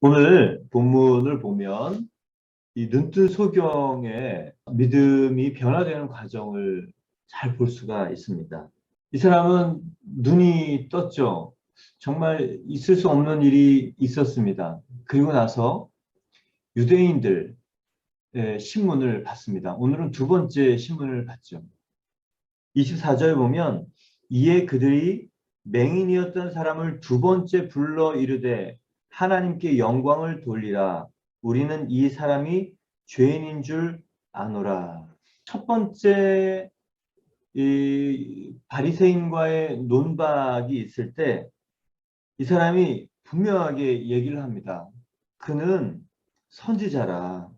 오늘 본문을 보면 이 눈뜬 소경의 믿음이 변화되는 과정을 잘 볼 수가 있습니다. 이 사람은 눈이 떴죠. 정말 있을 수 없는 일이 있었습니다. 그리고 나서 유대인들 신문을 받습니다. 오늘은 두 번째 신문을 받죠. 24절에 보면 이에 그들이 맹인이었던 사람을 두 번째 불러 이르되 하나님께 영광을 돌리라. 우리는 이 사람이 죄인인 줄 아노라. 첫 번째 이 바리새인과의 논박이 있을 때 이 사람이 분명하게 얘기를 합니다. 그는 선지자라.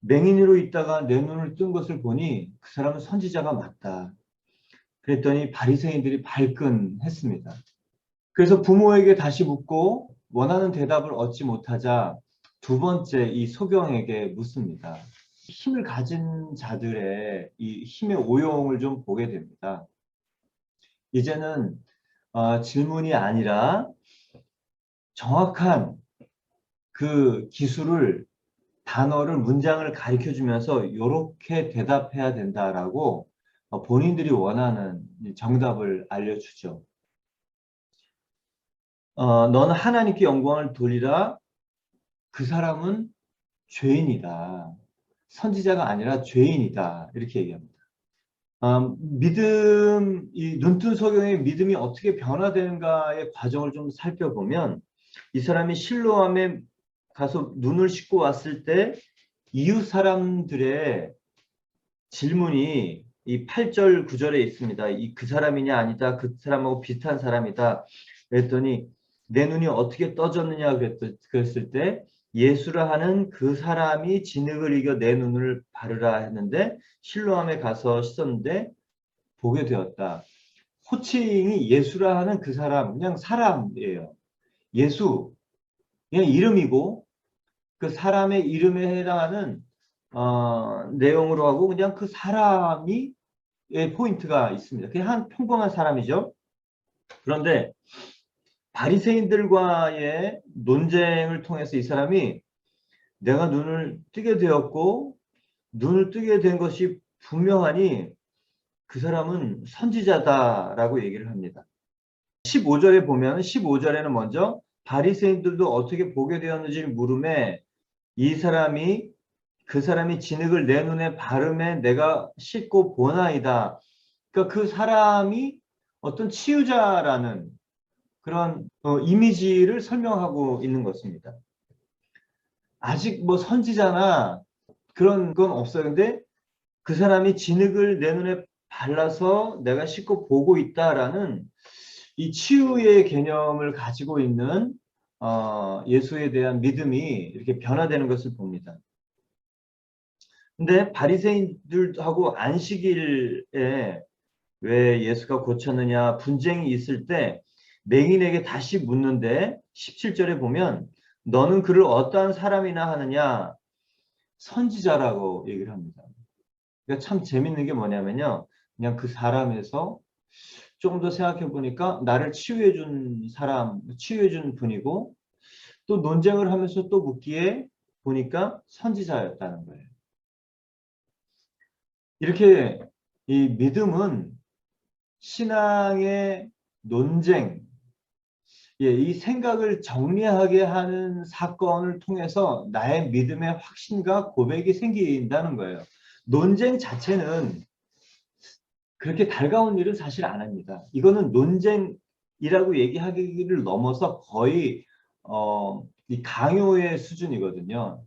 맹인으로 있다가 내 눈을 뜬 것을 보니 그 사람은 선지자가 맞다. 그랬더니 바리새인들이 발끈했습니다. 그래서 부모에게 다시 묻고 원하는 대답을 얻지 못하자 두 번째 이 소경에게 묻습니다. 힘을 가진 자들의 이 힘의 오용을 좀 보게 됩니다. 이제는 어, 질문이 아니라 정확한 그 기술을 단어를 문장을 가르쳐 주면서 이렇게 대답해야 된다라고 어, 본인들이 원하는 정답을 알려주죠. 어, 너는 하나님께 영광을 돌리라. 그 사람은 죄인이다. 선지자가 아니라 죄인이다. 이렇게 얘기합니다. 어, 믿음, 이 눈뜬 소경의 믿음이 어떻게 변화되는가의 과정을 좀 살펴보면 이 사람이 실로암에 가서 눈을 씻고 왔을 때 이웃 사람들의 질문이 이 8절 9절에 있습니다. 이 그 사람이냐 아니다. 그 사람하고 비슷한 사람이다. 그랬더니 내 눈이 어떻게 떠졌느냐 그랬을 때 예수라 하는 그 사람이 진흙을 이겨 내 눈을 바르라 했는데 실로암에 가서 씻었는데 보게 되었다. 호칭이 예수라 하는 그 사람 그냥 사람이에요. 예수 그냥 이름이고 그 사람의 이름에 해당하는 어, 내용으로 하고 그냥 그 사람이 의 포인트가 있습니다. 그냥 한 평범한 사람이죠. 그런데 바리새인들과의 논쟁을 통해서 이 사람이 내가 눈을 뜨게 되었고 눈을 뜨게 된 것이 분명하니 그 사람은 선지자다라고 얘기를 합니다. 15절에 보면 15절에는 먼저 바리새인들도 어떻게 보게 되었는지 물음에 이 사람이 그 사람이 진흙을 내 눈에 바르매 내가 씻고 보나이다. 그러니까 그 사람이 어떤 치유자라는 그런 어, 이미지를 설명하고 있는 것입니다. 아직 뭐 선지자나 그런 건 없어요. 근데 그 사람이 진흙을 내 눈에 발라서 내가 씻고 보고 있다라는 이 치유의 개념을 가지고 있는 어, 예수에 대한 믿음이 이렇게 변화되는 것을 봅니다. 근데 바리새인들하고 안식일에 왜 예수가 고쳤느냐 분쟁이 있을 때 맹인에게 다시 묻는데 17절에 보면 너는 그를 어떠한 사람이나 하느냐 선지자라고 얘기를 합니다. 그러니까 참 재밌는 게 뭐냐면요. 그냥 그 사람에서 조금 더 생각해 보니까 나를 치유해 준 사람, 치유해 준 분이고 또 논쟁을 하면서 또 묻기에 보니까 선지자였다는 거예요. 이렇게 이 믿음은 신앙의 논쟁, 예, 이 생각을 정리하게 하는 사건을 통해서 나의 믿음의 확신과 고백이 생긴다는 거예요. 논쟁 자체는 그렇게 달가운 일은 사실 안 합니다. 이거는 논쟁이라고 얘기하기를 넘어서 거의 어, 이 강요의 수준이거든요.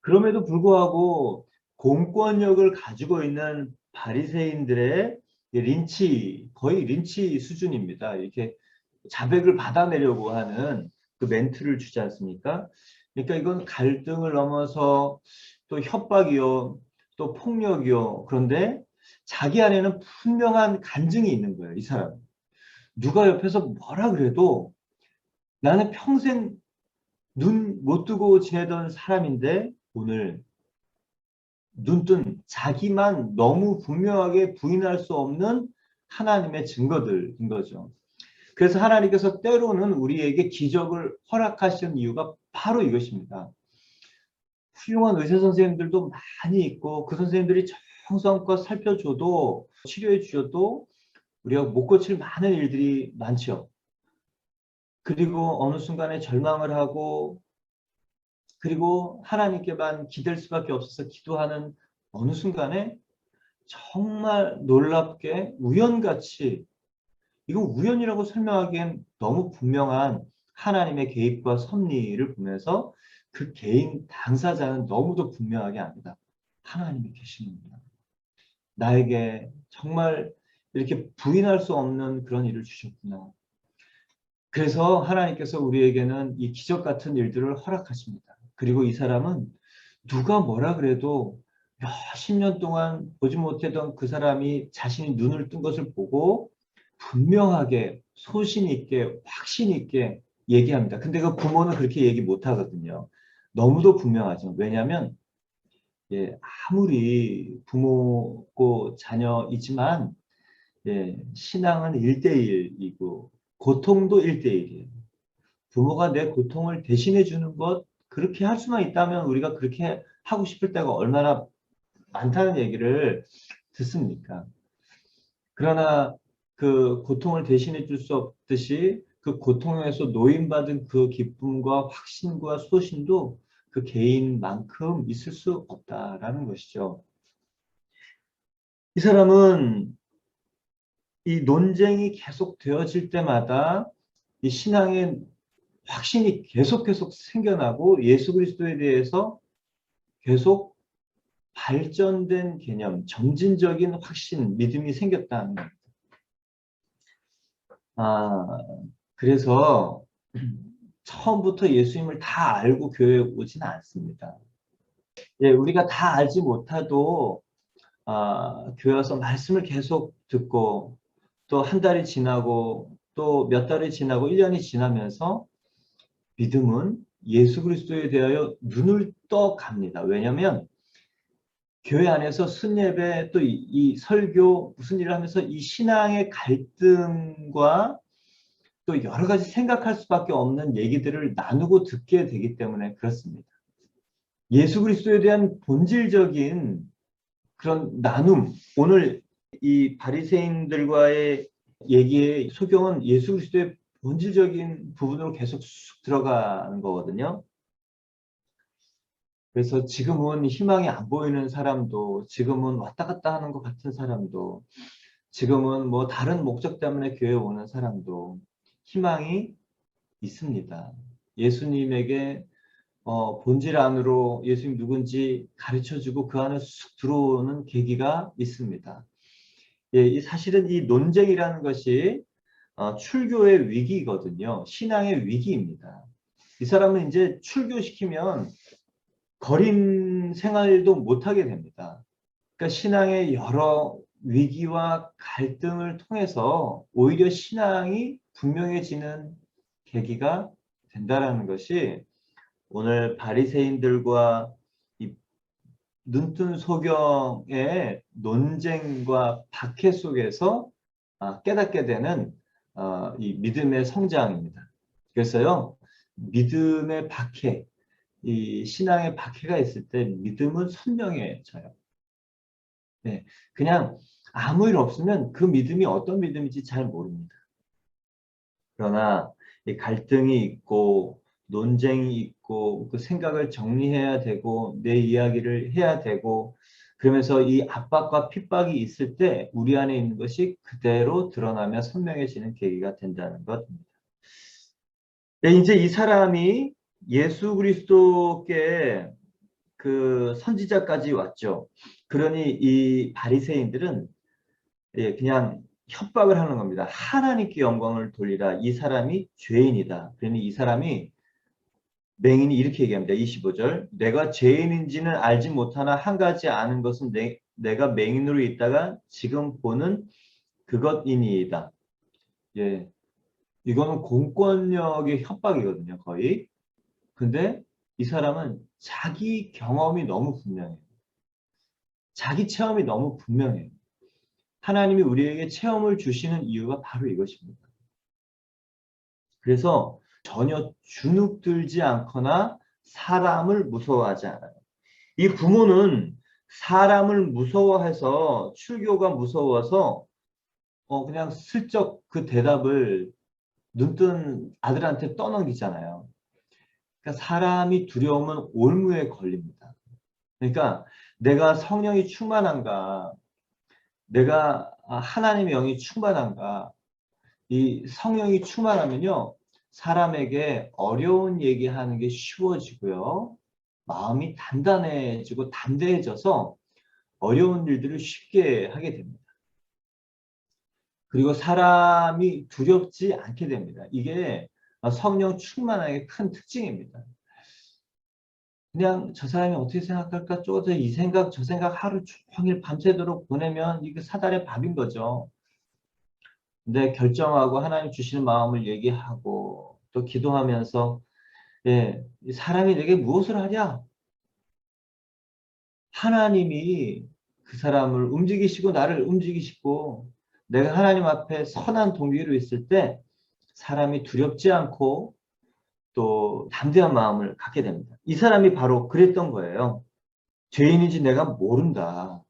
그럼에도 불구하고 공권력을 가지고 있는 바리새인들의 린치 거의 린치 수준입니다. 이렇게 자백을 받아내려고 하는 그 멘트를 주지 않습니까? 그러니까 이건 갈등을 넘어서 또 협박이요, 또 폭력이요. 그런데 자기 안에는 분명한 간증이 있는 거예요, 이 사람. 누가 옆에서 뭐라 그래도 나는 평생 눈 못 뜨고 지내던 사람인데 오늘 눈뜬 자기만 너무 분명하게 부인할 수 없는 하나님의 증거들인 거죠. 그래서 하나님께서 때로는 우리에게 기적을 허락하시는 이유가 바로 이것입니다. 훌륭한 의사 선생님들도 많이 있고 그 선생님들이 정성껏 살펴줘도 치료해 주셔도 우리가 못 고칠 많은 일들이 많죠. 그리고 어느 순간에 절망을 하고 그리고 하나님께만 기댈 수밖에 없어서 기도하는 어느 순간에 정말 놀랍게 우연같이 이거 우연이라고 설명하기엔 너무 분명한 하나님의 개입과 섭리를 보면서 그 개인 당사자는 너무도 분명하게 압니다. 하나님이 계시는구나. 나에게 정말 이렇게 부인할 수 없는 그런 일을 주셨구나. 그래서 하나님께서 우리에게는 이 기적 같은 일들을 허락하십니다. 그리고 이 사람은 누가 뭐라 그래도 몇십 년 동안 보지 못했던 그 사람이 자신이 눈을 뜬 것을 보고 분명하게 소신 있게 확신 있게 얘기합니다. 근데 그 부모는 그렇게 얘기 못 하거든요. 너무도 분명하죠. 왜냐하면 예, 아무리 부모고 자녀이지만 예, 신앙은 1대1이고 고통도 1대1이에요. 부모가 내 고통을 대신해 주는 것 그렇게 할 수만 있다면 우리가 그렇게 하고 싶을 때가 얼마나 많다는 얘기를 듣습니까? 그러나 그 고통을 대신해 줄 수 없듯이 그 고통에서 노인받은 그 기쁨과 확신과 소신도 그 개인만큼 있을 수 없다라는 것이죠. 이 사람은 이 논쟁이 계속 되어질 때마다 이 신앙의 확신이 계속 계속 생겨나고 예수 그리스도에 대해서 계속 발전된 개념, 점진적인 확신, 믿음이 생겼다는 겁니다. 아, 그래서 처음부터 예수님을 다 알고 교회에 오지는 않습니다. 예, 우리가 다 알지 못해도 아, 교회 와서 말씀을 계속 듣고 또 한 달이 지나고 또 몇 달이 지나고 1년이 지나면서 믿음은 예수 그리스도에 대하여 눈을 떠 갑니다. 왜냐하면 교회 안에서 순예배 또이 설교 무슨 일을 하면서 이 신앙의 갈등과 또 여러 가지 생각할 수밖에 없는 얘기들을 나누고 듣게 되기 때문에 그렇습니다. 예수 그리스도에 대한 본질적인 그런 나눔 오늘 이 바리새인들과의 얘기의 소경은 예수 그리스도의 본질적인 부분으로 계속 쑥 들어가는 거거든요. 그래서 지금은 희망이 안 보이는 사람도 지금은 왔다 갔다 하는 것 같은 사람도 지금은 뭐 다른 목적 때문에 교회 오는 사람도 희망이 있습니다. 예수님에게 어, 본질 안으로 예수님 누군지 가르쳐주고 그 안에 쑥 들어오는 계기가 있습니다. 예, 이 사실은 이 논쟁이라는 것이 어, 출교의 위기거든요. 신앙의 위기입니다. 이 사람은 이제 출교시키면 거린 생활도 못하게 됩니다. 그러니까 신앙의 여러 위기와 갈등을 통해서 오히려 신앙이 분명해지는 계기가 된다라는 것이 오늘 바리새인들과 눈뜬 소경의 논쟁과 박해 속에서 아, 깨닫게 되는 어, 이 믿음의 성장입니다. 그래서요 믿음의 박해, 이 신앙의 박해가 있을 때 믿음은 선명해져요. 네, 그냥 아무 일 없으면 그 믿음이 어떤 믿음인지 잘 모릅니다. 그러나 이 갈등이 있고 논쟁이 있고 그 생각을 정리해야 되고 내 이야기를 해야 되고 그러면서 이 압박과 핍박이 있을 때 우리 안에 있는 것이 그대로 드러나며 선명해지는 계기가 된다는 것입니다. 네, 이제 이 사람이 예수 그리스도께 그 선지자까지 왔죠. 그러니 이 바리새인들은 예, 그냥 협박을 하는 겁니다. 하나님께 영광을 돌리라. 이 사람이 죄인이다. 그러니 이 사람이 맹인이 이렇게 얘기합니다. 25절. 내가 죄인인지는 알지 못하나 한 가지 아는 것은 내, 내가 맹인으로 있다가 지금 보는 그것이니이다. 예. 이거는 공권력의 협박이거든요. 거의. 근데 이 사람은 자기 경험이 너무 분명해요. 자기 체험이 너무 분명해요. 하나님이 우리에게 체험을 주시는 이유가 바로 이것입니다. 그래서 전혀 주눅들지 않거나 사람을 무서워하지 않아요. 이 부모는 사람을 무서워해서 출교가 무서워서 어 그냥 슬쩍 그 대답을 눈뜬 아들한테 떠넘기잖아요. 그러니까 사람이 두려우면 올무에 걸립니다. 그러니까 내가 성령이 충만한가, 내가 하나님의 영이 충만한가, 이 성령이 충만하면요, 사람에게 어려운 얘기하는 게 쉬워지고요, 마음이 단단해지고 담대해져서 어려운 일들을 쉽게 하게 됩니다. 그리고 사람이 두렵지 않게 됩니다. 이게 성령 충만함의 큰 특징입니다. 그냥 저 사람이 어떻게 생각할까 쪼어서 이 생각 저 생각 하루 종일 밤새도록 보내면 이게 사달의 밥인 거죠. 근데 결정하고 하나님 주시는 마음을 얘기하고 또 기도하면서 예, 사람이 내게 무엇을 하냐? 하나님이 그 사람을 움직이시고 나를 움직이시고 내가 하나님 앞에 선한 동기로 있을 때 사람이 두렵지 않고 또 담대한 마음을 갖게 됩니다. 이 사람이 바로 그랬던 거예요. 죄인인지 내가 모른다.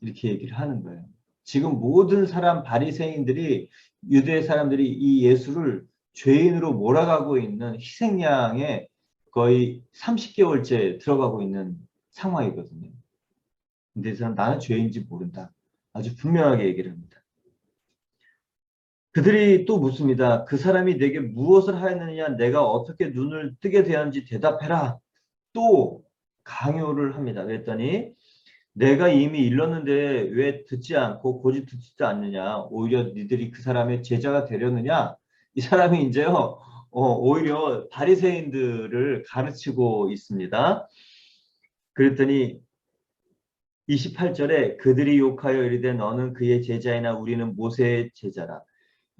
이렇게 얘기를 하는 거예요. 지금 모든 사람 바리새인들이 유대 사람들이 이 예수를 죄인으로 몰아가고 있는 희생양에 거의 30개월째 들어가고 있는 상황이거든요. 근데 이 사람 나는 죄인지 모른다. 아주 분명하게 얘기를 합니다. 그들이 또 묻습니다. 그 사람이 내게 무엇을 하였느냐 내가 어떻게 눈을 뜨게 되었는지 대답해라. 또 강요를 합니다. 그랬더니 내가 이미 일렀는데 왜 듣지 않고 고집 듣지도 않느냐 오히려 니들이 그 사람의 제자가 되려느냐 이 사람이 이제요 어, 오히려 바리새인들을 가르치고 있습니다. 그랬더니 28절에 그들이 욕하여 이르되 너는 그의 제자이나 우리는 모세의 제자라.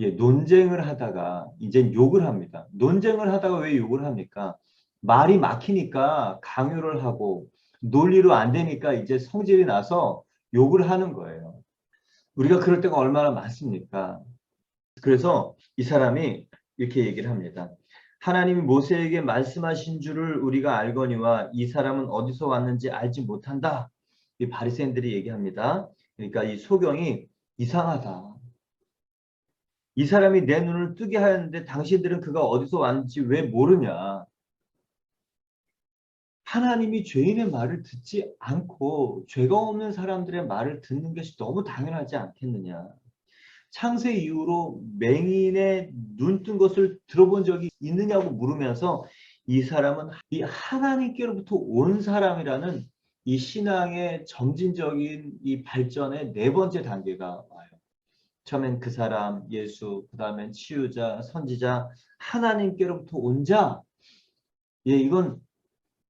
예, 논쟁을 하다가 이제 욕을 합니다. 논쟁을 하다가 왜 욕을 합니까? 말이 막히니까 강요를 하고 논리로 안 되니까 이제 성질이 나서 욕을 하는 거예요. 우리가 그럴 때가 얼마나 많습니까? 그래서 이 사람이 이렇게 얘기를 합니다. 하나님이 모세에게 말씀하신 줄을 우리가 알거니와 이 사람은 어디서 왔는지 알지 못한다. 이 바리새인들이 얘기합니다. 그러니까 이 소경이 이상하다. 이 사람이 내 눈을 뜨게 하였는데 당신들은 그가 어디서 왔는지 왜 모르냐. 하나님이 죄인의 말을 듣지 않고 죄가 없는 사람들의 말을 듣는 것이 너무 당연하지 않겠느냐. 창세 이후로 맹인의 눈 뜬 것을 들어본 적이 있느냐고 물으면서 이 사람은 이 하나님께로부터 온 사람이라는 이 신앙의 점진적인 이 발전의 네 번째 단계가 와요. 처음엔 그 사람, 예수, 그 다음엔 치유자, 선지자, 하나님께로부터 온 자. 예, 이건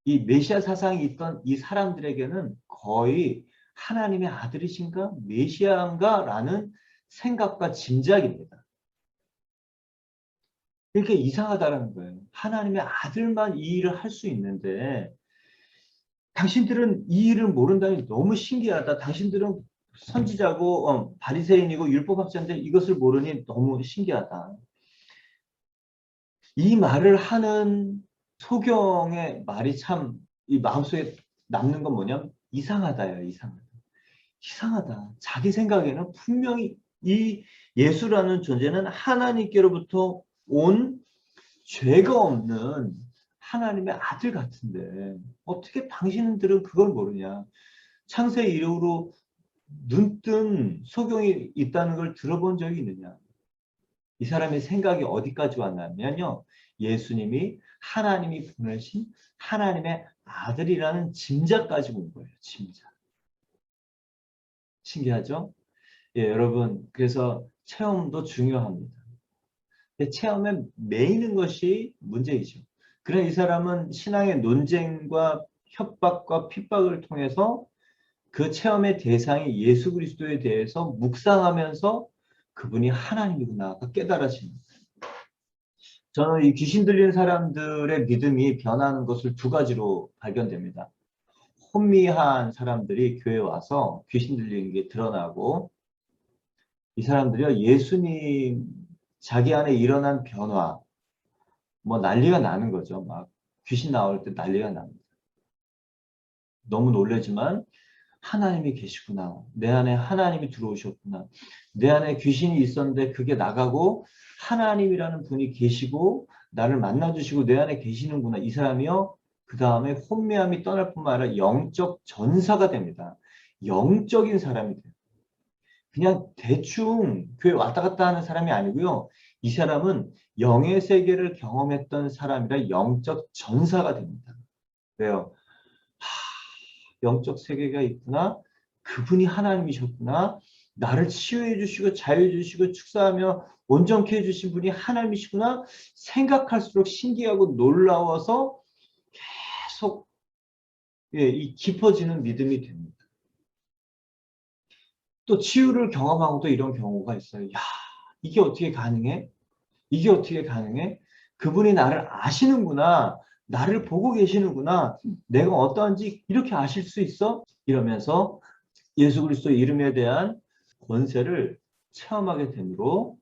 이 메시아 사상이 있던 이 사람들에게는 거의 하나님의 아들이신가? 메시아인가? 라는 생각과 짐작입니다. 이렇게 이상하다는 거예요. 하나님의 아들만 이 일을 할 수 있는데 당신들은 이 일을 모른다니 너무 신기하다. 당신들은 선지자고 어, 바리새인이고 율법학자인데 이것을 모르니 너무 신기하다. 이 말을 하는 소경의 말이 참 이 마음속에 남는 건 뭐냐면 이상하다요. 이상하다. 이상하다. 자기 생각에는 분명히 이 예수라는 존재는 하나님께로부터 온 죄가 없는 하나님의 아들 같은데 어떻게 당신들은 그걸 모르냐. 창세 이후로 눈뜬 소경이 있다는 걸 들어본 적이 있느냐? 이 사람의 생각이 어디까지 왔냐면요. 예수님이 하나님이 보내신 하나님의 아들이라는 짐작까지 온 거예요. 짐작. 신기하죠? 예, 여러분 그래서 체험도 중요합니다. 체험에 매이는 것이 문제이죠. 그런 이 사람은 신앙의 논쟁과 협박과 핍박을 통해서 그 체험의 대상이 예수 그리스도에 대해서 묵상하면서 그분이 하나님이구나 깨달아집니다. 저는 이 귀신 들리는 사람들의 믿음이 변하는 것을 두 가지로 발견됩니다. 혼미한 사람들이 교회에 와서 귀신 들리는 게 드러나고 이 사람들이 예수님 자기 안에 일어난 변화 뭐 난리가 나는 거죠. 막 귀신 나올 때 난리가 납니다. 너무 놀라지만 하나님이 계시구나. 내 안에 하나님이 들어오셨구나. 내 안에 귀신이 있었는데 그게 나가고 하나님이라는 분이 계시고 나를 만나주시고 내 안에 계시는구나. 이 사람이요. 그 다음에 혼미함이 떠날 뿐만 아니라 영적 전사가 됩니다. 영적인 사람이 돼요. 그냥 대충 교회 왔다 갔다 하는 사람이 아니고요. 이 사람은 영의 세계를 경험했던 사람이라 영적 전사가 됩니다. 왜요? 영적 세계가 있구나. 그분이 하나님이셨구나. 나를 치유해 주시고 자유해 주시고 축사하며 온전케 해 주신 분이 하나님이시구나. 생각할수록 신기하고 놀라워서 계속 예, 이 깊어지는 믿음이 됩니다. 또 치유를 경험하고 또 이런 경우가 있어요. 야, 이게 어떻게 가능해? 이게 어떻게 가능해? 그분이 나를 아시는구나. 나를 보고 계시는구나. 내가 어떠한지 이렇게 아실 수 있어? 이러면서 예수 그리스도 이름에 대한 권세를 체험하게 되므로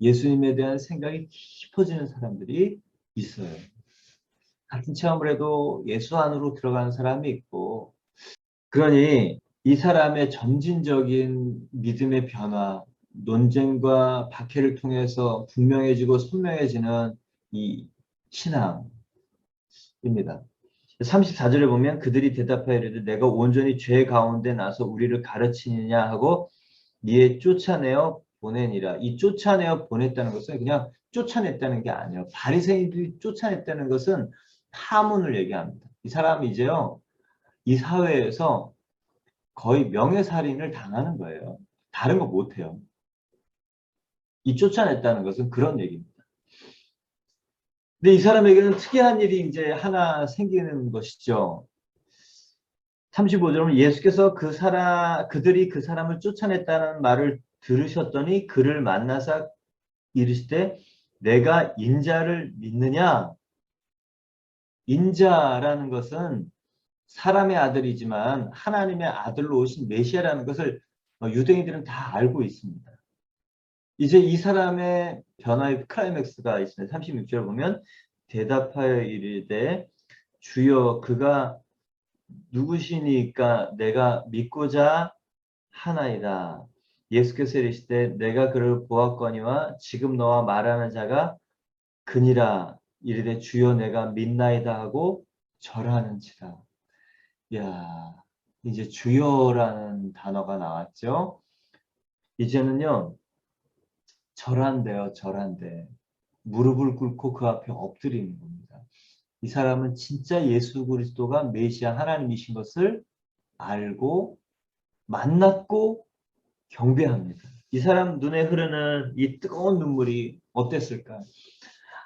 예수님에 대한 생각이 깊어지는 사람들이 있어요. 같은 체험을 해도 예수 안으로 들어가는 사람이 있고 그러니 이 사람의 점진적인 믿음의 변화, 논쟁과 박해를 통해서 분명해지고 선명해지는 이 신앙, 입니다. 34절에 보면 그들이 대답하여 이르되 내가 온전히 죄 가운데 나서 우리를 가르치느냐 하고 니에 쫓아내어 보내니라. 이 쫓아내어 보냈다는 것은 그냥 쫓아냈다는 게 아니에요. 바리새인들이 쫓아냈다는 것은 파문을 얘기합니다. 이 사람이 이제요. 이 사회에서 거의 명예살인을 당하는 거예요. 다른 거 못해요. 이 쫓아냈다는 것은 그런 얘기입니다. 근데 이 사람에게는 특이한 일이 이제 하나 생기는 것이죠. 35절은 예수께서 그 사람, 그들이 그 사람을 쫓아냈다는 말을 들으셨더니 그를 만나서 이르시되 내가 인자를 믿느냐? 인자라는 것은 사람의 아들이지만 하나님의 아들로 오신 메시아라는 것을 유대인들은 다 알고 있습니다. 이제 이 사람의 변화의 클라이맥스가 있습니다. 36절 보면 대답하여 이르되 주여 그가 누구시니까 내가 믿고자 하나이다. 예수께서 이르시되 내가 그를 보았거니와 지금 너와 말하는 자가 그니라 이르되 주여 내가 믿나이다 하고 절하는지라. 야 이제 주여라는 단어가 나왔죠. 이제는요 절한대요, 절한대. 무릎을 꿇고 그 앞에 엎드리는 겁니다. 이 사람은 진짜 예수 그리스도가 메시아 하나님이신 것을 알고 만났고 경배합니다. 이 사람 눈에 흐르는 이 뜨거운 눈물이 어땠을까?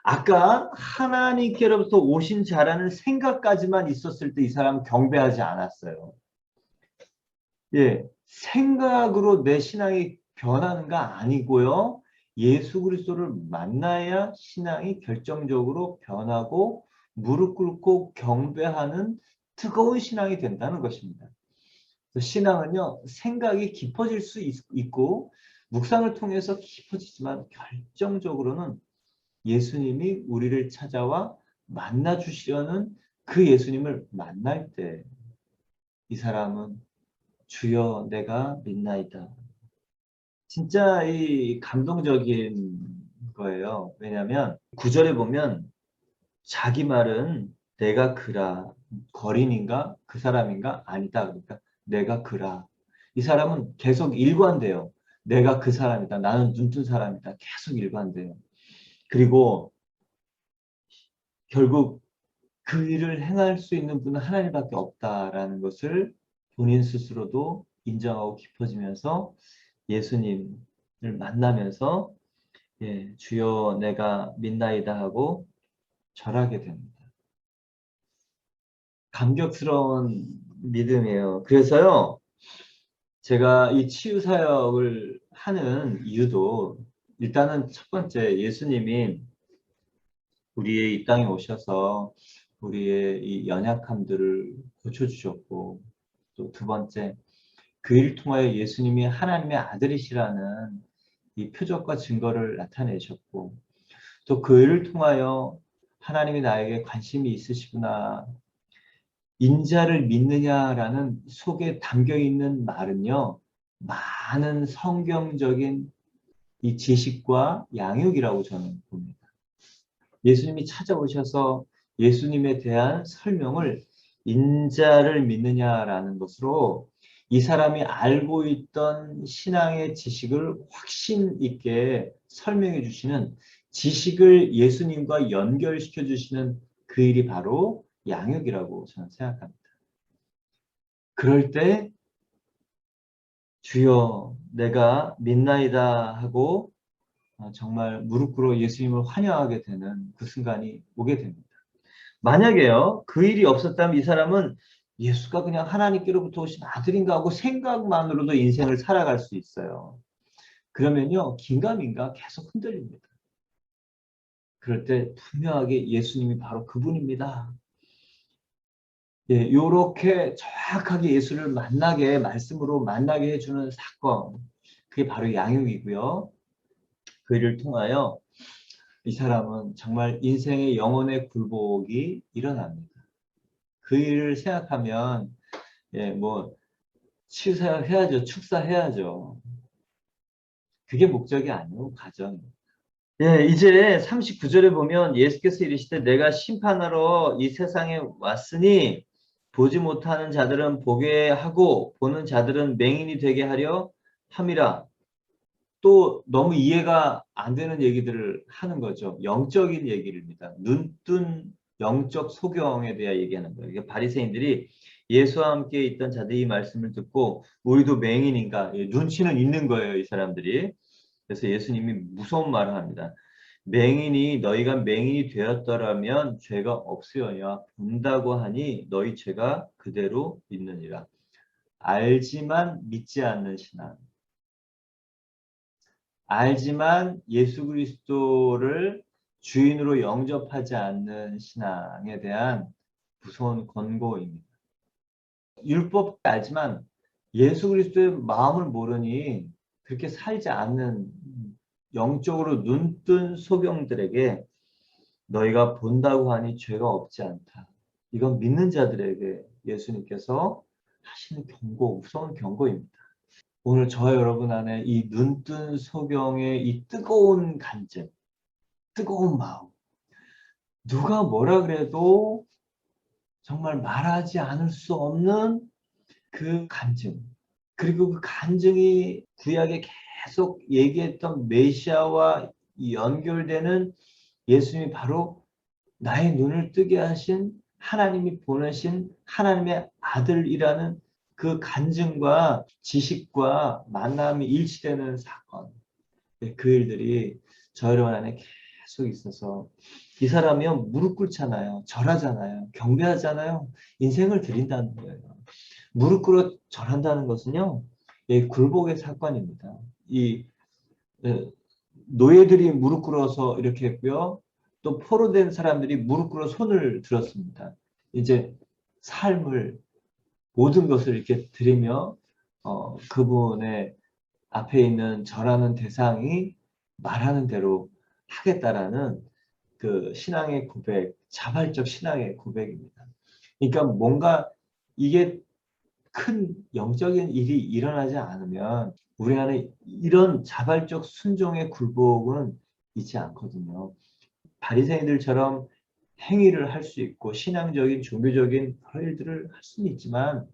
아까 하나님께로부터 오신 자라는 생각까지만 있었을 때 이 사람 경배하지 않았어요. 예, 생각으로 내 신앙이 변하는가 아니고요. 예수 그리스도를 만나야 신앙이 결정적으로 변하고 무릎 꿇고 경배하는 뜨거운 신앙이 된다는 것입니다. 신앙은요 생각이 깊어질 수 있고 묵상을 통해서 깊어지지만 결정적으로는 예수님이 우리를 찾아와 만나 주시려는 그 예수님을 만날 때 이 사람은 주여 내가 믿나이다 진짜 이 감동적인 거예요. 왜냐하면 구절에 보면 자기 말은 내가 그라 거린인가 그 사람인가 아니다 그러니까 내가 그라 이 사람은 계속 일관돼요. 내가 그 사람이다. 나는 눈뜬 사람이다. 계속 일관돼요. 그리고 결국 그 일을 행할 수 있는 분은 하나님밖에 없다라는 것을 본인 스스로도 인정하고 깊어지면서 예수님을 만나면서 예, 주여 내가 믿나이다 하고 절하게 됩니다. 감격스러운 믿음이에요. 그래서요, 제가 이 치유 사역을 하는 이유도 일단은 첫 번째 예수님이 우리의 이 땅에 오셔서 우리의 이 연약함들을 고쳐주셨고 또 두 번째 그 일을 통하여 예수님이 하나님의 아들이시라는 이 표적과 증거를 나타내셨고 또 그 일을 통하여 하나님이 나에게 관심이 있으시구나. 인자를 믿느냐라는 속에 담겨 있는 말은요, 많은 성경적인 이 지식과 양육이라고 저는 봅니다. 예수님이 찾아오셔서 예수님에 대한 설명을 인자를 믿느냐라는 것으로 이 사람이 알고 있던 신앙의 지식을 확신 있게 설명해 주시는 지식을 예수님과 연결시켜 주시는 그 일이 바로 양육이라고 저는 생각합니다. 그럴 때 주여 내가 믿나이다 하고 어, 정말 무릎 꿇어 예수님을 환영하게 되는 그 순간이 오게 됩니다. 만약에요 그 일이 없었다면 이 사람은 예수가 그냥 하나님께로부터 오신 아들인가 하고 생각만으로도 인생을 살아갈 수 있어요. 그러면요 긴가민가 계속 흔들립니다. 그럴 때 분명하게 예수님이 바로 그분입니다. 예, 요렇게 정확하게 예수를 만나게 말씀으로 만나게 해주는 사건 그게 바로 양육이고요. 그 일을 통하여 이 사람은 정말 인생의 영혼의 굴복이 일어납니다. 그 일을 생각하면 예, 뭐 치사해야죠. 축사해야죠. 그게 목적이 아니고 가정. 예, 이제 39절에 보면 예수께서 이르시되 내가 심판하러 이 세상에 왔으니 보지 못하는 자들은 보게 하고 보는 자들은 맹인이 되게 하려 함이라. 또 너무 이해가 안 되는 얘기들을 하는 거죠. 영적인 얘기입니다. 눈 뜬 영적 소경에 대해 얘기하는 거예요. 이게 바리새인들이 예수와 함께 있던 자들이 말씀을 듣고 우리도 맹인인가 예, 눈치는 있는 거예요. 이 사람들이. 그래서 예수님이 무서운 말을 합니다. 맹인이 너희가 맹인이 되었더라면 죄가 없으여야 본다고 하니 너희 죄가 그대로 있느니라. 알지만 믿지 않는 신앙. 알지만 예수 그리스도를 주인으로 영접하지 않는 신앙에 대한 무서운 권고입니다. 율법 알지만 예수 그리스도의 마음을 모르니 그렇게 살지 않는 영적으로 눈뜬 소경들에게 너희가 본다고 하니 죄가 없지 않다. 이건 믿는 자들에게 예수님께서 하시는 경고, 무서운 경고입니다. 오늘 저 여러분 안에 이 눈뜬 소경의 이 뜨거운 간증, 뜨거운 마음. 누가 뭐라 그래도 정말 말하지 않을 수 없는 그 간증. 그리고 그 간증이 구약에 계속 얘기했던 메시아와 연결되는 예수님이 바로 나의 눈을 뜨게 하신 하나님이 보내신 하나님의 아들이라는 그 간증과 지식과 만남이 일치되는 사건. 네, 그 일들이 저 여러분 안에 계속 있어서 이 사람이요 무릎 꿇잖아요. 절하잖아요. 경배하잖아요. 인생을 드린다는 거예요. 무릎 꿇어 절한다는 것은요. 예, 굴복의 사건입니다. 이 예, 노예들이 무릎 꿇어서 이렇게 했고요. 또 포로 된 사람들이 무릎 꿇어 손을 들었습니다. 이제 삶을 모든 것을 이렇게 드리며 어, 그분의 앞에 있는 절하는 대상이 말하는 대로 하겠다라는 그 신앙의 고백, 자발적 신앙의 고백입니다. 그러니까 뭔가 이게 큰 영적인 일이 일어나지 않으면 우리 안에 이런 자발적 순종의 굴복은 있지 않거든요. 바리새인들처럼 행위를 할 수 있고 신앙적인 종교적인 일들을 할 수는 있지만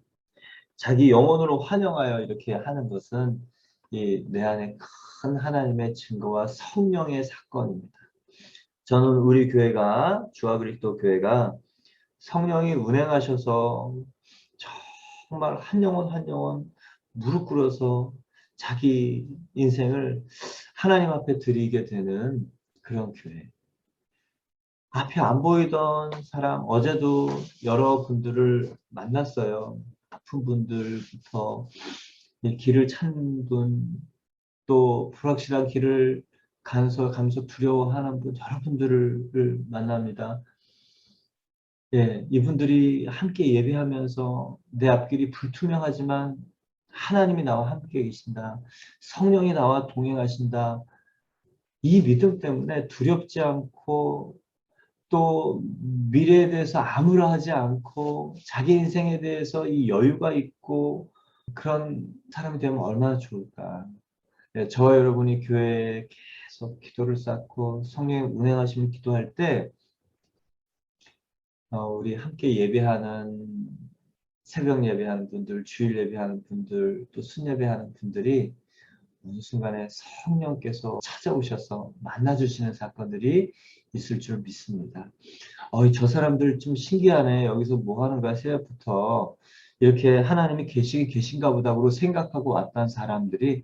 자기 영혼으로 환영하여 이렇게 하는 것은 이 내 안에 큰 하나님의 증거와 성령의 사건입니다. 저는 우리 교회가 주아그리스도 교회가 성령이 운행하셔서 정말 한 영혼 한 영혼 무릎 꿇어서 자기 인생을 하나님 앞에 드리게 되는 그런 교회. 앞에 안 보이던 사람, 어제도 여러분들을 만났어요. 아픈 분들부터 길을 찾는 분, 또 불확실한 길을 가면서 가면서 두려워하는 분, 여러분들을 만납니다. 예, 이분들이 함께 예배하면서 내 앞길이 불투명하지만 하나님이 나와 함께 계신다. 성령이 나와 동행하신다. 이 믿음 때문에 두렵지 않고 또 미래에 대해서 아무러하지 않고 자기 인생에 대해서 이 여유가 있고 그런 사람이 되면 얼마나 좋을까. 네, 저와 여러분이 교회에 계속 기도를 쌓고 성령의 운행하심을 기도할 때 어, 우리 함께 예배하는 새벽 예배하는 분들, 주일 예배하는 분들, 또 순예배하는 분들이 어느 순간에 성령께서 찾아오셔서 만나주시는 사건들이 있을 줄 믿습니다. 어, 저 사람들 좀 신기하네. 여기서 뭐 하는 거야? 새벽부터. 이렇게 하나님이 계시긴 계신가 보다고 생각하고 왔던 사람들이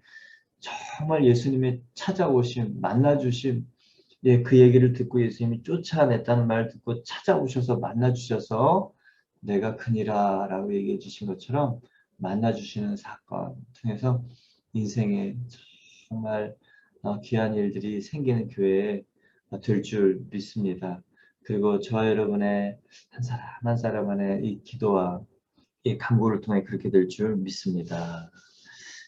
정말 예수님의 찾아오심, 만나주심, 예, 그 얘기를 듣고 예수님이 쫓아냈다는 말 듣고 찾아오셔서 만나주셔서 내가 그니라 라고 얘기해 주신 것처럼 만나주시는 사건 통해서 인생에 정말 어, 귀한 일들이 생기는 교회에 될줄 믿습니다. 그리고 저와 여러분의 한 사람 한 사람 안에 이 기도와 이 간구를 통해 그렇게 될 줄 믿습니다.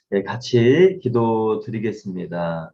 네, 같이 기도 드리겠습니다.